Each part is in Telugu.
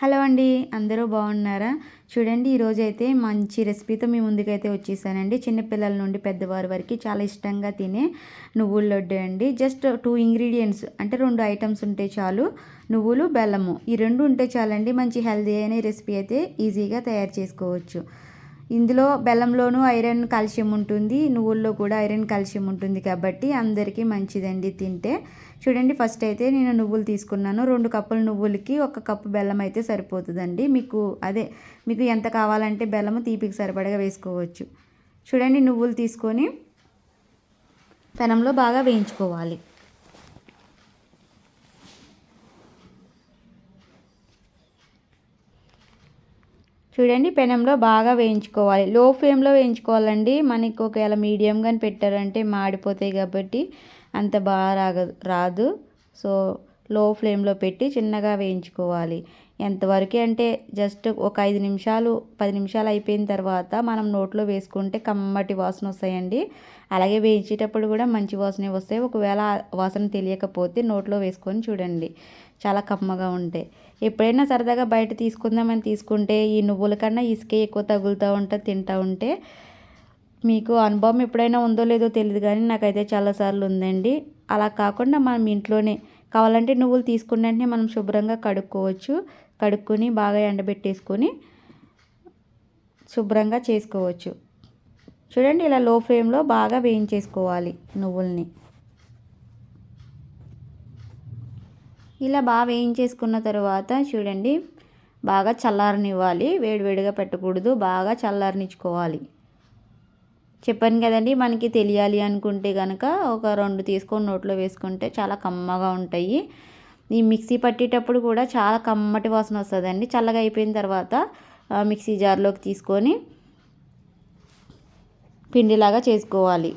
హలో అండి అందరూ బాగున్నారా? చూడండి ఈరోజు అయితే మంచి రెసిపీతో మీ ముందుకైతే వచ్చేసానండి. చిన్నపిల్లల నుండి పెద్దవారి వరకు చాలా ఇష్టంగా తినే నువ్వుల లడ్డు అండి. జస్ట్ టూ ఇంగ్రీడియంట్స్ అంటే రెండు ఐటమ్స్ ఉంటే చాలు. నువ్వులు బెల్లము ఈ రెండు ఉంటే చాలండి మంచి హెల్దీ అయిన రెసిపీ అయితే ఈజీగా తయారు చేసుకోవచ్చు. ఇందులో బెల్లంలోనూ ఐరన్ కాల్షియం ఉంటుంది నువ్వుల్లో కూడా ఐరన్ కాల్షియం ఉంటుంది కాబట్టి అందరికీ మంచిదండి తింటే. చూడండి ఫస్ట్ అయితే నేను నువ్వులు తీసుకున్నాను. రెండు కప్పుల నువ్వులకి ఒక కప్పు బెల్లం అయితే సరిపోతుందండి. మీకు అదే మీకు ఎంత కావాలంటే బెల్లము తీపికి సరిపడగా వేసుకోవచ్చు. చూడండి నువ్వులు తీసుకొని పెనంలో బాగా వేయించుకోవాలి. చూడండి పెనంలో బాగా వేయించుకోవాలి. లో ఫ్లేమ్లో వేయించుకోవాలండి. మనకి ఒకవేళ మీడియం కానీ పెట్టారంటే మాడిపోతాయి కాబట్టి అంత బాగా రాగ రాదు. సో లో ఫ్లేమ్లో పెట్టి చిన్నగా వేయించుకోవాలి. ఎంతవరకు అంటే జస్ట్ ఒక ఐదు నిమిషాలు పది నిమిషాలు అయిపోయిన తర్వాత మనం నోట్లో వేసుకుంటే కమ్మటి వాసన వస్తాయండి. అలాగే వేయించేటప్పుడు కూడా మంచి వాసనే వస్తాయి. ఒకవేళ వాసన తెలియకపోతే నోట్లో వేసుకొని చూడండి. చాలా కమ్మగా ఉంటాయి. ఎప్పుడైనా సరదాగా బయట తీసుకుందామని తీసుకుంటే ఈ నువ్వుల కన్నా ఇసుకే ఎక్కువ తగులుతూ ఉంటా తింటూ ఉంటే మీకు అనుభవం ఎప్పుడైనా ఉందో లేదో తెలియదు కానీ నాకైతే చాలాసార్లు ఉందండి. అలా కాకుండా మనం ఇంట్లోనే కావాలంటే నువ్వులు తీసుకున్న వెంటనే మనం శుభ్రంగా కడుక్కోవచ్చు. కడుక్కొని బాగా ఎండబెట్టేసుకొని శుభ్రంగా చేసుకోవచ్చు. చూడండి ఇలా లో ఫ్లేమ్లో బాగా వేయించేసుకోవాలి నువ్వుల్ని. ఇలా బాగా వేయించేసుకున్న తర్వాత చూడండి బాగా చల్లారనివ్వాలి. వేడివేడిగా పెట్టకూడదు బాగా చల్లారనిచ్చుకోవాలి. చెప్పాను కదండి మనకి తెలియాలి అనుకుంటే కనుక ఒక రెండు తీసుకొని నోట్లో వేసుకుంటే చాలా కమ్మగా ఉంటాయి. ఈ మిక్సీ పట్టేటప్పుడు కూడా చాలా కమ్మటి వాసన వస్తుందండి. చల్లగా అయిపోయిన తర్వాత మిక్సీ జార్లోకి తీసుకొని పిండిలాగా చేసుకోవాలి.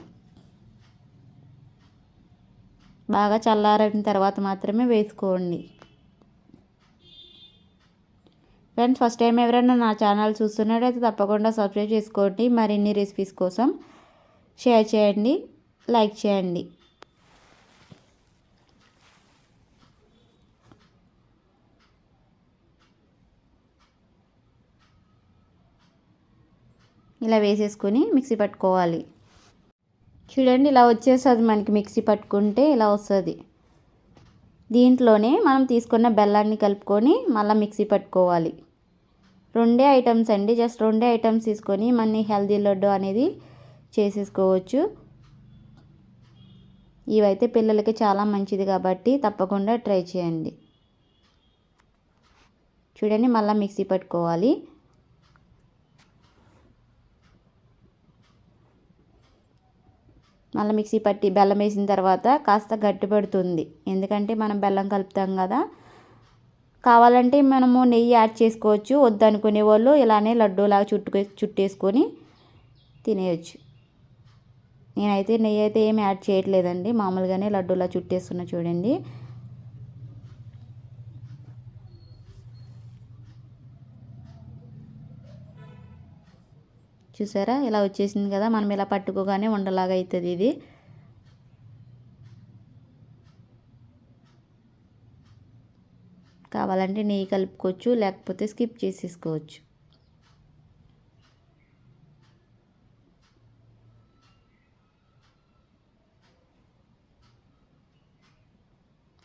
బాగా చల్లారిన తర్వాత మాత్రమే వేసుకోండి. ఫ్రెండ్స్ ఫస్ట్ టైం ఎవరైనా నా ఛానల్ చూస్తున్నట్టయితే తప్పకుండా సబ్స్క్రైబ్ చేసుకోండి. మరిన్ని రెసిపీస్ కోసం షేర్ చేయండి లైక్ చేయండి. ఇలా వేసేసుకొని మిక్సీ పట్టుకోవాలి. చూడండి ఇలా వచ్చేస్తుంది మనకి మిక్సీ పట్టుకుంటే ఇలా వస్తుంది. దీంట్లోనే మనం తీసుకున్న బెల్లాన్ని కలుపుకొని మళ్ళీ మిక్సీ పట్టుకోవాలి. రెండే ఐటమ్స్ అండి జస్ట్ రెండే ఐటమ్స్ తీసుకొని మన హెల్దీ లడ్డు అనేది చేసేసుకోవచ్చు. ఇవైతే పిల్లలకి చాలా మంచిది కాబట్టి తప్పకుండా ట్రై చేయండి. చూడండి మళ్ళీ మిక్సీ పట్టుకోవాలి. మళ్ళీ మిక్సీ పట్టి బెల్లం వేసిన తర్వాత కాస్త గట్టిపడుతుంది ఎందుకంటే మనం బెల్లం కలుపుతాం కదా. కావాలంటే మనము నెయ్యి యాడ్ చేసుకోవచ్చు. వద్దనుకునే వాళ్ళు ఇలానే లడ్డూలాగా చుట్టుకు చుట్టేసుకొని తినేయచ్చు. నేనైతే నెయ్యి అయితే ఏమి యాడ్ చేయట్లేదండి. మామూలుగానే లడ్డూలా చుట్టేస్తున్నా చూడండి. చూసారా? ఇలా వచ్చేసింది కదా మనం ఇలా పట్టుకోగానే ఉండలాగా అవుతుంది ఇది. కావాలంటే నెయ్యి కలుపుకోవచ్చు లేకపోతే స్కిప్ చేసేసుకోవచ్చు.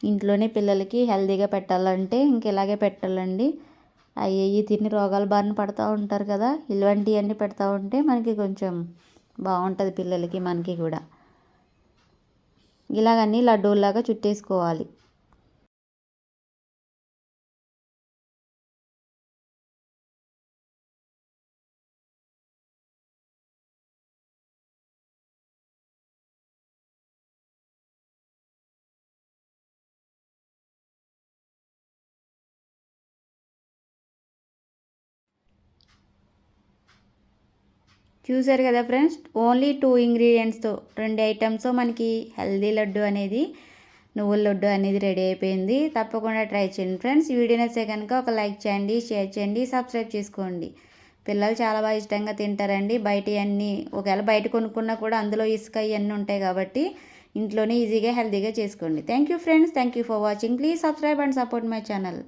ఇంట్లోనే పిల్లలకి హెల్తీగా పెట్టాలంటే ఇంక ఇలాగే పెట్టాలండి. అవి తిని రోగాల బారిన పడుతూ ఉంటారు కదా. ఇలాంటివన్నీ పెడతా ఉంటే మనకి కొంచెం బాగుంటుంది పిల్లలకి మనకి కూడా. ఇలాగన్నీ లడ్డూలాగా చుట్టేసుకోవాలి. చూసారు కదా ఫ్రెండ్స్? ఓన్లీ టూ ఇంగ్రీడియంట్స్తో. రెండు ఐటమ్స్తో మనకి హెల్దీ లడ్డు అనేది నువ్వుల లడ్డు అనేది రెడీ అయిపోయింది. తప్పకుండా ట్రై చేయండి ఫ్రెండ్స్. వీడియో నచ్చే కనుక ఒక లైక్ చేయండి షేర్ చేయండి సబ్స్క్రైబ్ చేసుకోండి. పిల్లలు చాలా బాగా ఇష్టంగా తింటారండి. బయట అన్నీ ఒకవేళ బయట కొనుక్కున్నా కూడా అందులో ఇసుక ఇవన్నీ ఉంటాయి కాబట్టి ఇంట్లోనే ఈజీగా హెల్తీగా చేసుకోండి. Thank you friends. Thank you for watching. Please subscribe and support my channel.